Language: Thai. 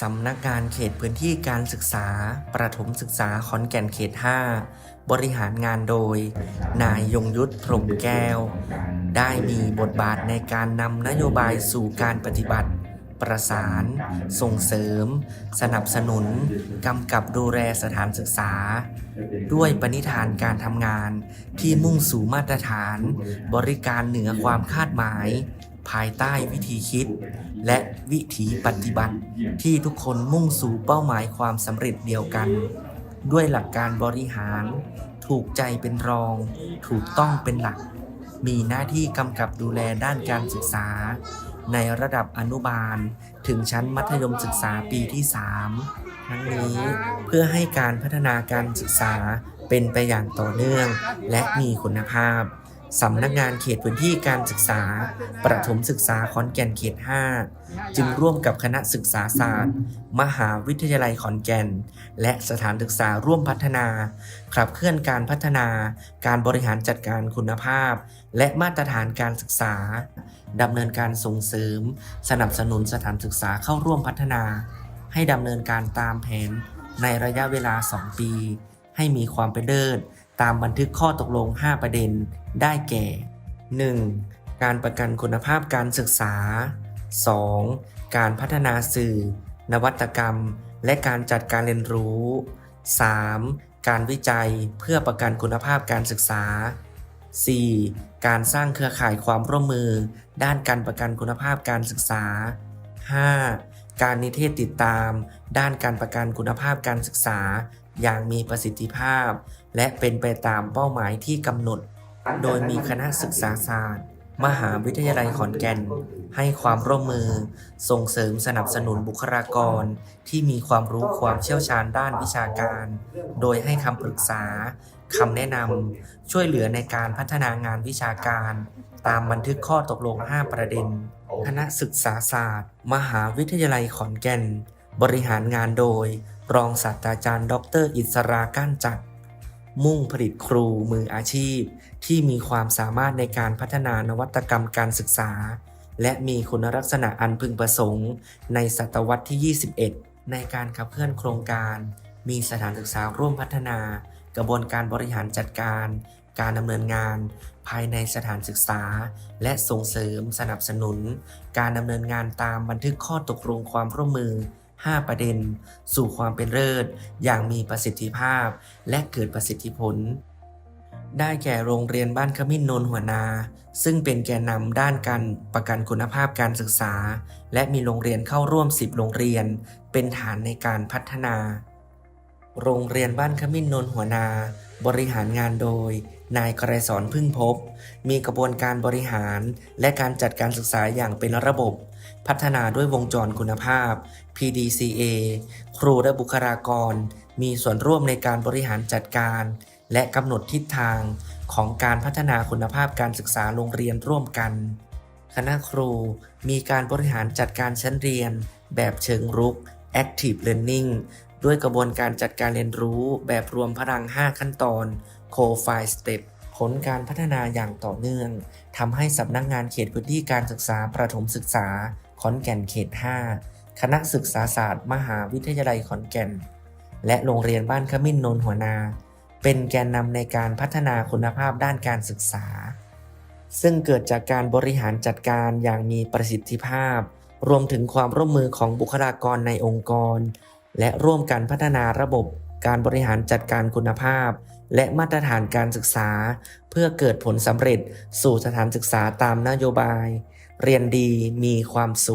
สำนักงานเขตพื้นที่การศึกษา ประถมศึกษาขอนแก่นเขต 5 บริหารงานโดย นายยงยุทธพรหมแก้ว ได้มีบทบาทในการนำนโยบายสู่การปฏิบัติ ประสาน ส่งเสริม สนับสนุน กำกับดูแลสถานศึกษา ด้วยปณิธานการทำงานที่มุ่งสู่มาตรฐาน บริการเหนือความคาดหมาย ภายใต้วิธีคิด และวิถีปฏิบัติที่ทุกคนมุ่งสู่เป้าหมายความสำเร็จเดียวกัน ด้วยหลักการบริหาร ถูกใจเป็นรอง ถูกต้องเป็นหลัก มีหน้าที่กำกับดูแลด้านการศึกษา ในระดับอนุบาล ถึงชั้นมัธยมศึกษาปีที่ 3 ทั้งนี้เพื่อให้การพัฒนาการศึกษาเป็นไปอย่างต่อเนื่อง และมีคุณภาพ สำนักงานเขตพื้นที่การศึกษา ประถมศึกษาขอนแก่นเขต 5 จึงร่วมกับคณะศึกษาศาสตร์ มหาวิทยาลัยขอนแก่น และสถานศึกษาร่วมพัฒนา ขับเคลื่อนการพัฒนา การบริหารจัดการคุณภาพ และมาตรฐานการศึกษาดำเนินการส่งเสริม สนับสนุนสถานศึกษาเข้าร่วมพัฒนา ให้ดำเนินการตามแผนในระยะเวลา 2 ปี ให้มีความเป็นเลิศ ตามบันทึกข้อตกลง 5 ประเด็น ได้แก่ 1. การประกันคุณภาพการศึกษา 2. การพัฒนาสื่อ นวัตกรรม และการจัดการเรียนรู้ 3. การวิจัยเพื่อประกันคุณภาพการศึกษา 4. การสร้างเครือข่ายความร่วมมือ ด้านการประกันคุณภาพการศึกษา 5. การนิเทศติดตาม ด้านการประกันคุณภาพการศึกษา อย่างมีประสิทธิภาพ และเป็นไปตามเป้าหมายที่กำหนด โดยมีคณะศึกษาศาสตร์ มหาวิทยาลัยขอนแก่น ให้ความร่วมมือ ส่งเสริมสนับสนุนบุคลากร ที่มีความรู้ความเชี่ยวชาญด้านวิชาการ โดยให้คำปรึกษาคำแนะนำช่วยเหลือในการพัฒนางานวิชาการ ตามบันทึกข้อตกลง 5 ประเด็น คณะศึกษาศาสตร์ มหาวิทยาลัยขอนแก่น บริหารงานโดย รองศาสตราจารย์ ดร อิสราก้านจักร มุ่งผลิตครูมืออาชีพ ที่มีความสามารถในการพัฒนานวัตกรรมการศึกษา และมีคุณลักษณะอันพึงประสงค์ ในศตวรรษที่ 21 ในการขับเคลื่อนโครงการ มีสถานศึกษาร่วมพัฒนา กระบวนการบริหารจัดการ การดำเนินงาน ภายในสถานศึกษา และส่งเสริมสนับสนุน การดำเนินงานตามบันทึกข้อตกลงความร่วมมือ 5 ประเด็น สู่ความเป็นเลิศ อย่างมีประสิทธิภาพ และเกิดประสิทธิผล ได้แก่โรงเรียนบ้านขมิ้นนนท์หัวนา ซึ่งเป็นแกนนำด้านการประกันคุณภาพการศึกษา และมีโรงเรียนเข้าร่วม 10 โรงเรียน เป็นฐานในการพัฒนา โรงเรียนบ้านขมิ้นนนท์หัวนา บริหารงานโดยนายไกรสอนพึ่งพบ มีกระบวนการบริหาร และการจัดการศึกษาอย่างเป็นระบบ พัฒนาด้วยวงจรคุณภาพ PDCA ครูและบุคลากร มีส่วนร่วมในการบริหารจัดการ และกำหนดทิศทางของการพัฒนาคุณภาพการศึกษาโรงเรียนร่วมกัน คณะครูมีการบริหารจัดการชั้นเรียน แบบเชิงรุก Active Learning ด้วยกระบวนการจัดการเรียนรู้แบบรวมพลัง 5 ขั้นตอน Co-Five Step ผลการพัฒนาอย่างต่อเนื่องทำให้สำนักงานเขตพื้นที่การศึกษาประถมศึกษา ขอนแก่นเขต 5 คณะศึกษาศาสตร์ มหาวิทยาลัยขอนแก่น และโรงเรียนบ้านขมิ้นนนท์หัวนา เป็นแกนนำในการพัฒนาคุณภาพด้านการศึกษา ซึ่งเกิดจากการบริหารจัดการอย่างมีประสิทธิภาพ รวมถึงความร่วมมือของบุคลากรในองค์กร และร่วมกันพัฒนาระบบ การบริหารจัดการคุณภาพ และมาตรฐานการศึกษา เพื่อเกิดผลสำเร็จสู่สถานศึกษาตามนโยบาย เรียนดีมีความสุข